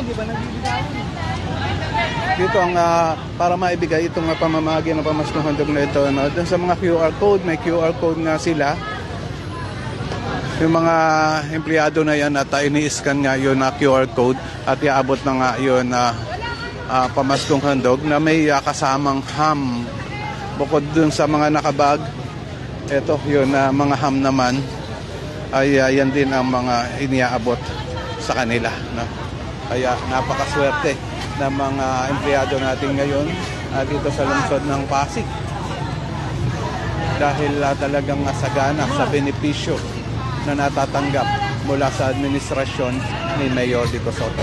hindi ba nabibigay? Dito ang ah, para maibigay itong uh, pamamahagi ng pamaskong handog na ito. No? Doon sa mga QR code, may QR code nga sila. Yung mga empleyado na yan at uh, ini-scan nga yun na QR code at iaabot na nga yun na ah, pamaskong handog na may ah, kasamang ham. Bukod dun sa mga nakabag, ito yun na mga ham naman ay ah, yan din ang mga iniaabot sa kanila. No? Kaya napakaswerte ng mga empleyado natin ngayon ah, dito sa lungsod ng Pasig. Dahil ah, talagang sagana sa benepisyo na natatanggap mula sa administrasyon ni Mayor Dico Soto.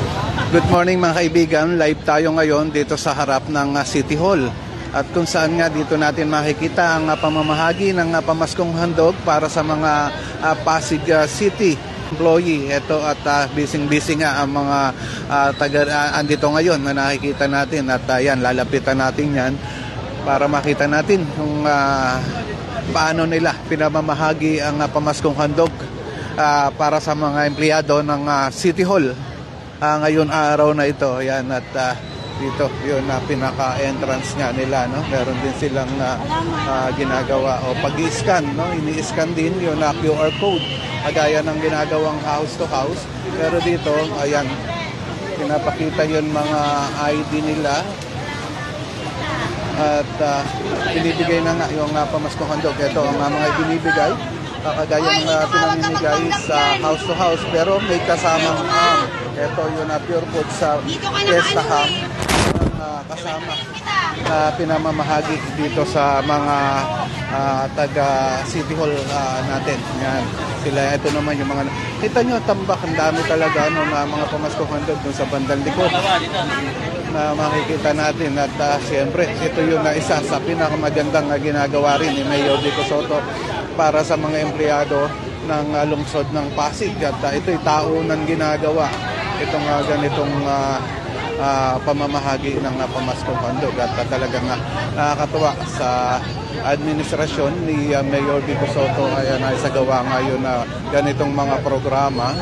Good morning mga kaibigan, live tayo ngayon dito sa harap ng ah, City Hall. At kung saan nga dito natin makikita ang ah, pamamahagi ng ah, pamaskong handog para sa mga ah, Pasig ah, City employee. Ito at ah, busy-busy nga ang mga ah, taga ah, andito ngayon na nakikita natin at ah, yan lalapitan natin yan para makita natin kung ah, paano nila pinamamahagi ang ah, pamaskong handog ah, para sa mga empleyado ng ah, City Hall Ah, ngayon araw na ito. Yan at ah, dito yun na pinaka-entrance nga nila no. Meron din silang ah, ah, ginagawa o pag-scan no. Ini-scan din yun na QR code kagaya ng ginagawang house to house. Pero dito ayan pinapakita yun mga ID nila at uh, binibigay na nga yung uh, pamaskong handog. Ito ang uh, mga binibigay, uh, kagayang uh, pinamimigay sa house to house, pero may kasamang ham. Ito yung uh, pure food sa Fiesta Ham. Kasama na pinamamahagi dito sa mga uh, taga City Hall uh, natin. Yan. Sila, ito naman yung mga... Kita nyo, tambak, ang dami talaga no, na mga pamaskong handog sa bandang likod. Na makikita natin. At uh, siyempre ito yung na isa sa pinakamagandang ginagawa rin ni Mayor Dico Soto para sa mga empleyado ng uh, lungsod ng Pasig. At uh, ito'y taunang ginagawa. Itong uh, ganitong uh, uh, pamamahagi ng uh, pamaskong handog at uh, talagang uh, nakakatuwa sa administrasyon ni uh, Mayor Dico Soto ay uh, naisagawa ngayon na ganitong mga programa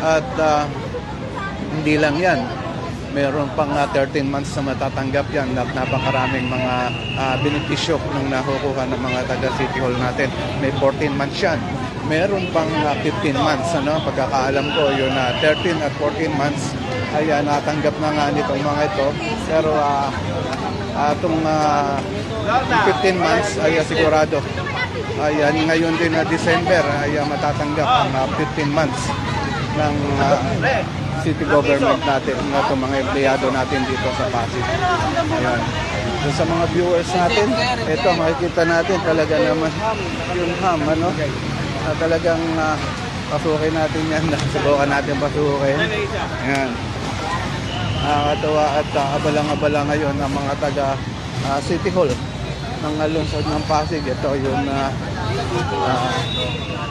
at uh, hindi lang yan meron pang uh, 13 months na matatanggap yan at napakaraming mga uh, benepisyo ng nakukuha ng mga taga City Hall natin. May 14 months yan. Meron pang uh, 15 months, ano? pagkakaalam ko, yun na uh, 13 at 14 months ay uh, natanggap na nga nitong mga ito. Pero uh, atong uh, 15 months ay uh, sigurado. Ayan, ngayon din na December ay uh, matatanggap ang uh, 15 months ng uh, city government natin, ng itong mga empleyado natin dito sa Pasig. Ayan. So, sa mga viewers natin, ito makikita natin talaga naman yung ham, ano? Na talagang uh, pasukin natin yan. Subukan natin pasukin. Ayan. Nakakatawa at uh, abalang-abala ngayon ang mga taga uh, City Hall ng uh, lungsod ng Pasig. Ito yung uh, uh,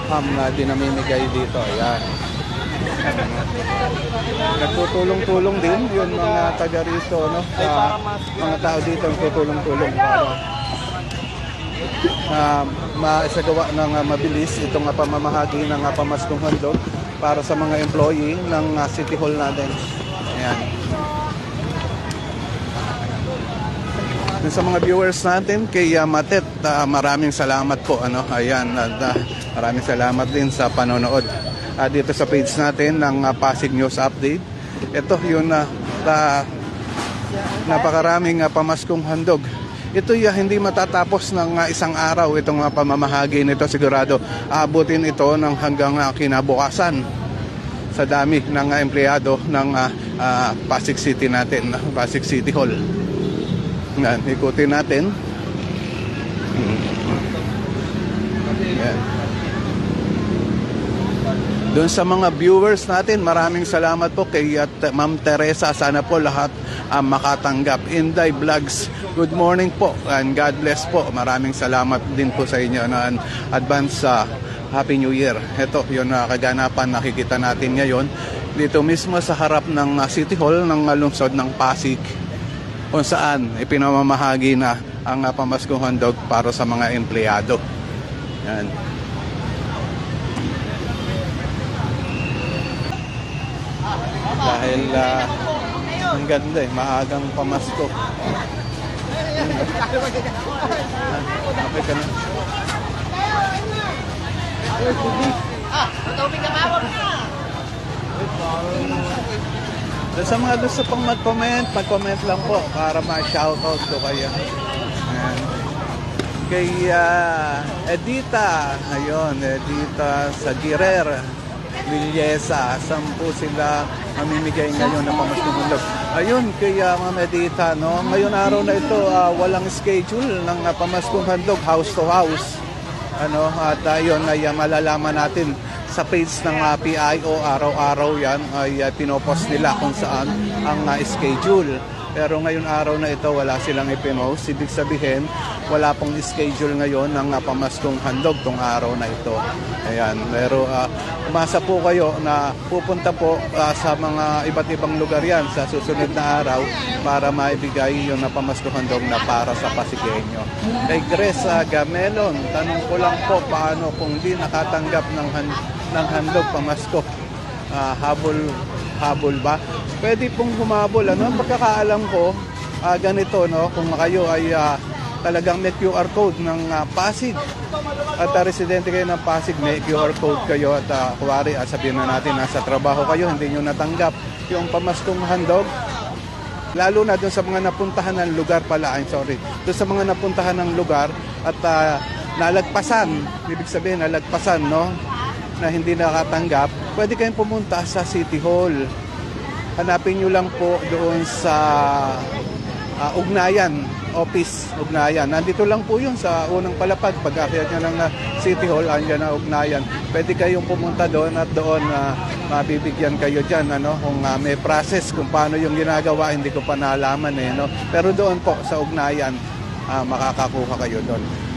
ham na dinamimigay dito. Ayan. Nagtutulong-tulong din yung mga taga rito, no? Sa mga tao dito ang tutulong-tulong para uh, maisagawa ng uh, mabilis itong uh, pamamahagi ng uh, pamaskong handog para sa mga employee ng uh, City Hall natin. Ayan. Dun sa mga viewers natin kay uh, Matet, uh, maraming salamat po ano. Ayan, at uh, maraming salamat din sa panonood uh, dito sa page natin ng uh, Pasig News Update. Ito yung uh, uh, napakaraming uh, pamaskong handog. Ito yung hindi matatapos ng uh, isang araw itong uh, pamamahagi nito sigurado. Aabutin ito ng hanggang uh, kinabukasan sa dami ng uh, empleyado ng uh, uh, Pasig City natin, uh, Pasig City Hall. Yan, ikutin natin. Yan. Doon sa mga viewers natin, maraming salamat po kay at Ma'am Teresa. Sana po lahat uh, makatanggap. Inday Vlogs, good morning po and God bless po. Maraming salamat din po sa inyo na advance sa Happy New Year. Ito, yun na kaganapan nakikita natin ngayon dito mismo sa harap ng uh, City Hall ng uh, lungsod ng Pasig kung saan ipinamamahagi na ang uh, pamaskong handog para sa mga empleyado. Yan. Dahil uh, ganda eh, maagang pamasko. Ah, Okay ka na. Doon sa mga gusto pang mag-comment, mag-comment lang po para ma-shoutout ko kayo. Ayan. Kay ah, Edita, ayun, Edita Sagirer, Villesa, sampu sila mamimigay ngayon ng pamaskong Ayun, kay uh, Ma'am Edita, no? ngayon araw na ito, ah, walang schedule ng uh, pamaskong handog house to house. Ano, at ayun ay ah, malalaman natin sa page ng ah, PIO araw-araw yan ay ah, pinopost nila kung saan ang ah, schedule. Pero ngayon araw na ito wala silang ipinost. Ibig sabihin wala pong schedule ngayon ng uh, pamaskong handog tong araw na ito. Ayan. Pero uh, umasa po kayo na pupunta po ah, sa mga iba't ibang lugar yan sa susunod na araw para maibigay yung na pamaskong handog na para sa Pasigueño. Kay Grace uh, Gamelon, tanong ko lang po paano kung di nakatanggap ng, han- ng handog pamasko. Ah, habol habol ba? Pwede pong humabol. Ano ang pagkakaalam ko, ah, ganito, no? kung kayo ay ah, talagang may QR code ng ah, Pasig at ah, residente kayo ng Pasig, may QR code kayo at uh, kuwari, ah, sabihin na natin, nasa trabaho kayo, hindi nyo natanggap yung pamaskong handog, lalo na doon sa mga napuntahan ng lugar pala, I'm sorry, doon sa mga napuntahan ng lugar at ah, nalagpasan, ibig sabihin nalagpasan, no? na hindi nakatanggap, pwede kayong pumunta sa City Hall. Hanapin nyo lang po doon sa ah, Ugnayan, office Ugnayan. Nandito lang po yun sa unang palapag. Pag akyat nyo lang na City Hall, andyan na Ugnayan. Pwede kayong pumunta doon at doon na mabibigyan kayo dyan. Ano? Kung ah, may process, kung paano yung ginagawa, hindi ko pa nalaman. Eh, no? Pero doon po sa Ugnayan, ah, makakakuha kayo doon.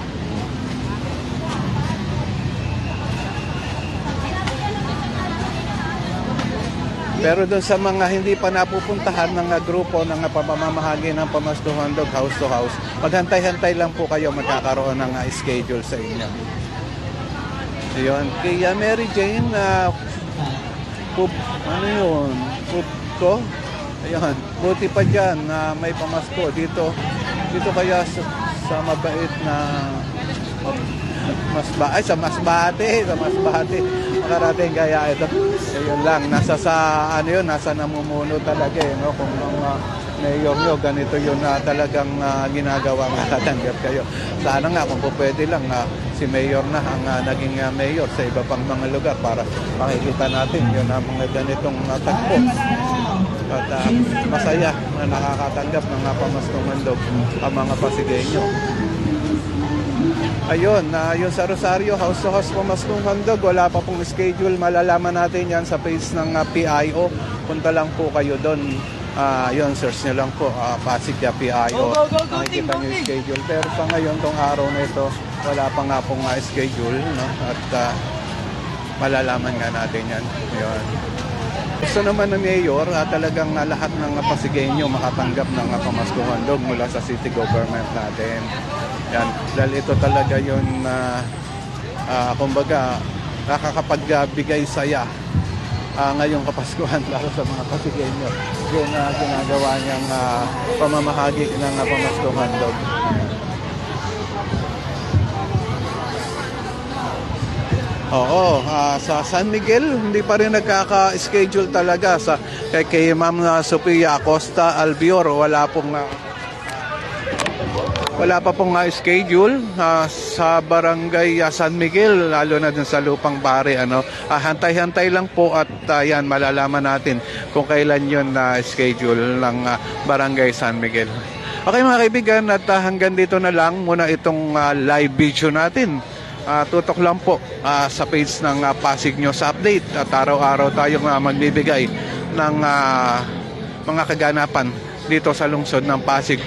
Pero doon sa mga hindi pa napupuntahan ng uh, grupo ng uh, pamamahagi ng pamastuhan dog house to house, maghantay-hantay lang po kayo magkakaroon ng uh, schedule sa inyo. Ayun. Kay uh, Mary Jane, uh, pup, ano yun? Pup? Ayun. Buti pa dyan na may pamasko. Dito, dito kaya sa, sa mabait na mas ba ay sa masbate sa masbate makarating kaya ito. Ayun lang nasa sa ano yun nasa namumuno talaga eh no? Kung mga mayor nyo ganito yun na talagang ah, ginagawa makatanggap kayo. Sana nga kung pwede lang na si mayor na ang ah, naging ah, mayor sa iba pang mga lugar para makikita natin yun ang mga ganitong uh, tagpo. At ah, masaya na nakakatanggap ng uh, pamaskong mandog ang mga Pasigueño Ayun, na yun sa Rosario, house to house pamaskong handog. Wala pa pong schedule. Malalaman natin yan sa page ng ah, PIO. Punta lang po kayo doon. Ah, yun, search nyo lang po. ah, Pasig ah, PIO. Makikita nyo yung schedule. Pero sa ngayon, tong araw na ito, wala pa nga pong ah, schedule. No? At ah, malalaman nga natin yan. Ayun. Gusto naman ng mayor, ah, talagang ah, lahat ng ah, Pasigueño makatanggap ng uh, pamaskong handog mula sa city government natin. Yan. Dahil ito talaga yun na, ah, kumbaga, nakakapagbigay saya ah, ngayong kapaskuhan para sa mga Pasigueño. Yun na ginagawa niyang ah, pamamahagi ng uh, pamaskong handog. Oo, ah, sa San Miguel hindi pa rin nagkaka-schedule talaga sa kay, kay Ma'am ah, Sofia Acosta Albior wala pong ah, wala pa pong ah, schedule ah, sa barangay ah, San Miguel lalo na dun sa Lupang Bare ano. Ah, hantay-hantay lang po at ah, yan malalaman natin kung kailan 'yon na schedule ng ah, barangay San Miguel. Okay mga kaibigan at ah, hanggang dito na lang muna itong ah, live video natin. Ah, tutok lang po ah, sa page ng ah, Pasig News Update at araw-araw tayong ah, magbibigay ng ah, mga kaganapan dito sa lungsod ng Pasig.